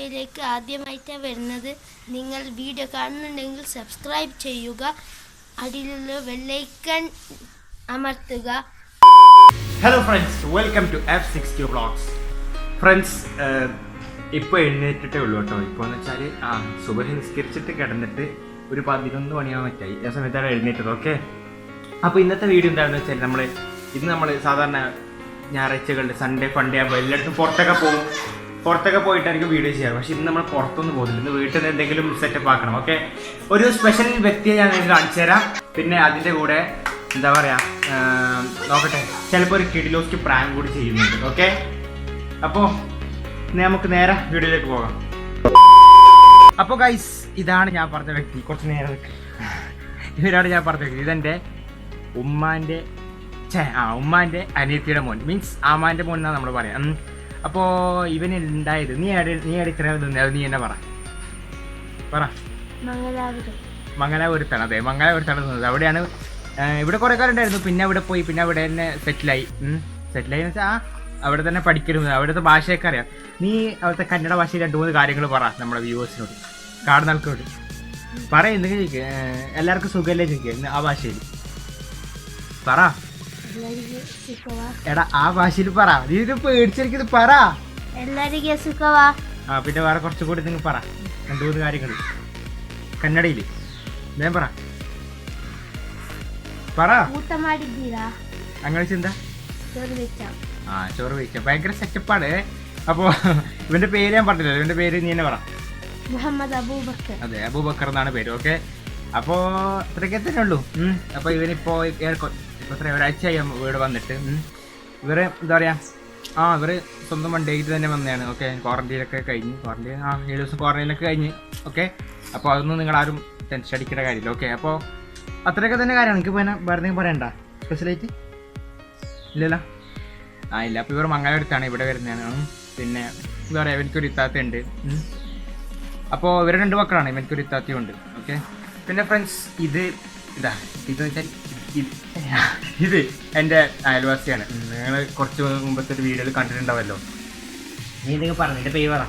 വീഡിയോയിലേക്ക് ആദ്യമായിട്ടാണ് വരുന്നത്. നിങ്ങൾ വീഡിയോ കാണുന്നുണ്ടെങ്കിൽ സബ്സ്ക്രൈബ് ചെയ്യുക. അടിയിലുള്ള വെള്ളൈക്കൺ അമർത്തുക. Hello friends welcome to F six two blogs friends ഇപ്പോൾ എഴുന്നേറ്റിട്ടേ ഉള്ളൂ കേട്ടോ. ഇപ്പോൾ എന്ന് വെച്ചാൽ ആ സുബഹി നിസ്കരിച്ചിട്ട് കിടന്നിട്ട് ഒരു പതിനൊന്ന് മണിയാവാൻ പറ്റായി. ആ സമയത്താണ് എഴുന്നേറ്റത് ഓക്കെ അപ്പോൾ ഇന്നത്തെ വീഡിയോ എന്താണെന്ന് വെച്ചാൽ നമ്മൾ ഇന്ന് നമ്മൾ സാധാരണ ഞായറാഴ്ചകളിൽ സൺഡേ ഫണ്ടേ ആകുമ്പോൾ എല്ലായിടത്തും പുറത്തൊക്കെ പോകും. പുറത്തൊക്കെ പോയിട്ടായിരിക്കും വീഡിയോ ചെയ്യാറ്. പക്ഷേ ഇന്ന് നമ്മൾ പുറത്തൊന്നും പോകുന്നില്ല. ഇന്ന് വീട്ടിൽ നിന്ന് എന്തെങ്കിലും സെറ്റപ്പ് ആക്കണം ഓക്കെ ഒരു സ്പെഷ്യൽ വ്യക്തിയെ ഞാൻ നിങ്ങൾക്ക് കാണിച്ചു തരാം. പിന്നെ അതിന്റെ കൂടെ എന്താ പറയാ നോക്കട്ടെ. ചിലപ്പോൾ ഒരു കിഡിലോസ്റ്റ് പ്രാങ്ക് കൂടി ചെയ്യുന്നുണ്ട് ഓക്കെ അപ്പോൾ നമുക്ക് നേരെ വീഡിയോയിലേക്ക് പോകാം. അപ്പോൾ ഗൈസ് ഇതാണ് ഞാൻ പറഞ്ഞ വ്യക്തി. കുറച്ച് നേരം. ഇവരാണ് ഞാൻ പറഞ്ഞ വ്യക്തി. ഇതെന്റെ ഉമ്മാന്റെ ആ ഉമ്മാന്റെ അനിയത്തിയുടെ മോൻ. മീൻസ് ആമാന്റെ മോൻ എന്നാണ് നമ്മൾ പറയാം. അപ്പോ ഇവൻ ഉണ്ടായത് നീ ആടി നീ ആടി ഇത്ര നിന്നത് നീ എന്നെ പറ. പറ. മംഗലാപുരത്താണ്. അതെ മംഗലാപുരത്താണ് നിന്നത് അവിടെയാണ് ഇവിടെ കുറേ കാലം ഉണ്ടായിരുന്നു പിന്നെ അവിടെ പോയി പിന്നെ അവിടെ തന്നെ സെറ്റിലായി. സെറ്റിലായി എന്ന് വെച്ചാൽ ആ അവിടെ തന്നെ പഠിക്കരുത് അവിടുത്തെ ഭാഷയൊക്കെ അറിയാം. നീ അവിടുത്തെ കന്നഡ ഭാഷയിൽ രണ്ട് മൂന്ന് കാര്യങ്ങൾ പറ നമ്മുടെ വ്യൂവേഴ്സിനോട്. കാണുന്ന ആൾക്കാരോട് പറ എല്ലാവർക്കും സുഖമല്ലേ ചോദിക്കുക ആ ഭാഷയിൽ. പറ. എടാ ആ ഭാഷയിൽ പറ. നീ ഇത് പേടിച്ചിരിക്കുന്നത് പറ. ആ പിന്നെ വേറെ കുറച്ചു കൂടി നിങ്ങൾ പറ. രണ്ടു മൂന്ന് കാര്യങ്ങൾ കന്നഡയിൽ ഞാൻ പറ. പറ. അങ്ങനെ ചിന്ത ആ ചോറ് വെച്ച. ഭയങ്കര സെറ്റപ്പാണ്. അപ്പോ ഇവന്റെ പേര് ഞാൻ പറഞ്ഞില്ല? ഇവന്റെ പേര് നീ തന്നെ പറ. മുഹമ്മദ് അബൂബക്കർ. അതെ അബൂബക്കർ എന്നാണ് പേര്. ഓക്കെ. അപ്പോ ഇത്രയൊക്കെ തന്നെ ഉള്ളൂ അപ്പൊ ഇവനിപ്പോ എത്ര ഒരാഴ്ചയായി വീട് വന്നിട്ട്. ഇവർ എന്താ പറയാ ആ ഇവർ സ്വന്തം വണ്ടിയായിട്ട് തന്നെ വന്നതാണ്. ഓക്കെ ക്വാറന്റൈനൊക്കെ കഴിഞ്ഞ് ക്വാറന്റൈൻ ആ ഏഴ് ദിവസം ക്വാറന്റൈനൊക്കെ കഴിഞ്ഞ് ഓക്കെ. അപ്പോൾ അതൊന്നും നിങ്ങൾ ആരും ടെൻഷൻ അടിക്കേണ്ട കാര്യമില്ല ഓക്കെ. അപ്പോൾ അത്രയൊക്കെ തന്നെ കാര്യമാണ്. എനിക്ക് പിന്നെ വേറെ പറയണ്ട? സ്പെഷ്യലായിട്ട് ഇല്ലല്ല? ആ ഇല്ല. അപ്പോൾ ഇവർ മംഗലപുരത്താണ് ഇവിടെ വരുന്നതാണ്. പിന്നെ എന്താ പറയുക എനിക്കൊരു ഇത്താത്തയുണ്ട്. അപ്പോൾ ഇവർ രണ്ട് മക്കളാണ്. എനിക്കൊരു ഇത്താത്തയുണ്ട്. ഓക്കെ. പിന്നെ ഫ്രണ്ട്സ് ഇത് ഇതാ ഇത് വെച്ചാൽ ഇത് എന്റെ എന്റെ അയൽവാസിയാണ്. നിങ്ങൾ കുറച്ച് മുമ്പത്തെ ഒരു വീഡിയോയിൽ കണ്ടിട്ടുണ്ടാവല്ലോ. നീ എന്തെങ്കിലും പറഞ്ഞു എന്റെ പേര് പറ.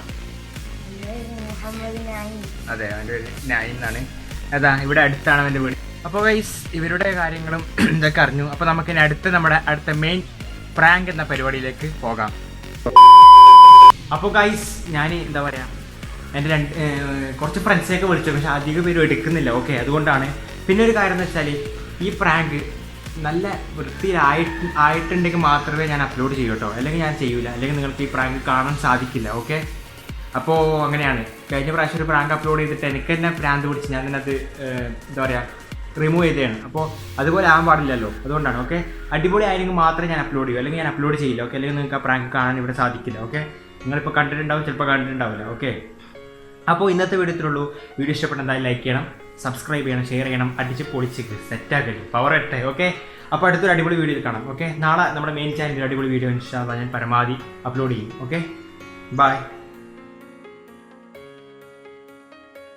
അതെ അവന്റെ പേര് നായി എന്നാണ്. അതാ ഇവിടെ അടുത്താണ് അവന്റെ വീട്. അപ്പോൾ വൈസ് ഇവരുടെ കാര്യങ്ങളും ഇതൊക്കെ അറിഞ്ഞു. അപ്പോൾ നമുക്ക് ഇനി അടുത്ത നമ്മുടെ അടുത്ത മെയിൻ പ്രാങ്ക് എന്ന പരിപാടിയിലേക്ക് പോകാം. അപ്പോൾ ഗൈസ് ഞാൻ എന്താ പറയാ എന്റെ രണ്ട് കുറച്ച് ഫ്രണ്ട്സിനെയൊക്കെ വിളിച്ചു പക്ഷെ അധികം പേരും എടുക്കുന്നില്ല. ഓക്കെ അതുകൊണ്ടാണ്. പിന്നെ ഒരു കാര്യം എന്ന് വെച്ചാൽ ഈ പ്രാങ്ക് നല്ല വൃത്തിയിലായിട്ട് ആയിട്ടുണ്ടെങ്കിൽ മാത്രമേ ഞാൻ അപ്ലോഡ് ചെയ്യൂ കേട്ടോ അല്ലെങ്കിൽ ഞാൻ ചെയ്യൂല. അല്ലെങ്കിൽ നിങ്ങൾക്ക് ഈ പ്രാങ്ക് കാണാൻ സാധിക്കില്ല. ഓക്കെ അപ്പോൾ അങ്ങനെയാണ്. കഴിഞ്ഞ പ്രാവശ്യം ഒരു പ്രാങ്ക് അപ്ലോഡ് ചെയ്തിട്ട് എനിക്ക് തന്നെ പ്രാന്ത് പിടിച്ച് ഞാൻ തന്നെ അത് എന്താ പറയുക റിമൂവ് ചെയ്തതാണ്. അപ്പോൾ അതുപോലെ ആകാൻ പാടില്ലല്ലോ. അതുകൊണ്ടാണ്. ഓക്കെ അടിപൊളി ആയിരിക്കും മാത്രമേ ഞാൻ അപ്ലോഡ് ചെയ്യൂ. അല്ലെങ്കിൽ ഞാൻ അപ്ലോഡ് ചെയ്യില്ല. ഓക്കെ അല്ലെങ്കിൽ നിങ്ങൾക്ക് ആ പ്രാങ്ക് കാണാൻ ഇവിടെ സാധിക്കില്ല. ഓക്കെ നിങ്ങളിപ്പോൾ കണ്ടിട്ടുണ്ടാവും. ചിലപ്പോൾ കണ്ടിട്ടുണ്ടാവില്ല. ഓക്കെ അപ്പോൾ ഇന്നത്തെ വീഡിയോ ഇത്രയുള്ളൂ വീഡിയോ ഇഷ്ടപ്പെട്ടെന്തായാലും ലൈക്ക് ചെയ്യണം. സബ്സ്ക്രൈബ് ചെയ്യണം ഷെയർ ചെയ്യണം അടിച്ച് പൊളിച്ച് സെറ്റാക്കൽ പവർ എട്ടെ ഓക്കെ അപ്പോൾ അടുത്തൊരു അടിപൊളി വീഡിയോയിൽ കാണാം ഓക്കെ നാളെ നമ്മുടെ മെയിൻ ചാനലിൽ അടിപൊളി വീഡിയോ ഇൻഷാല്ല ഞാൻ പരമാവധി അപ്ലോഡ് ചെയ്യും ഓക്കെ ബൈ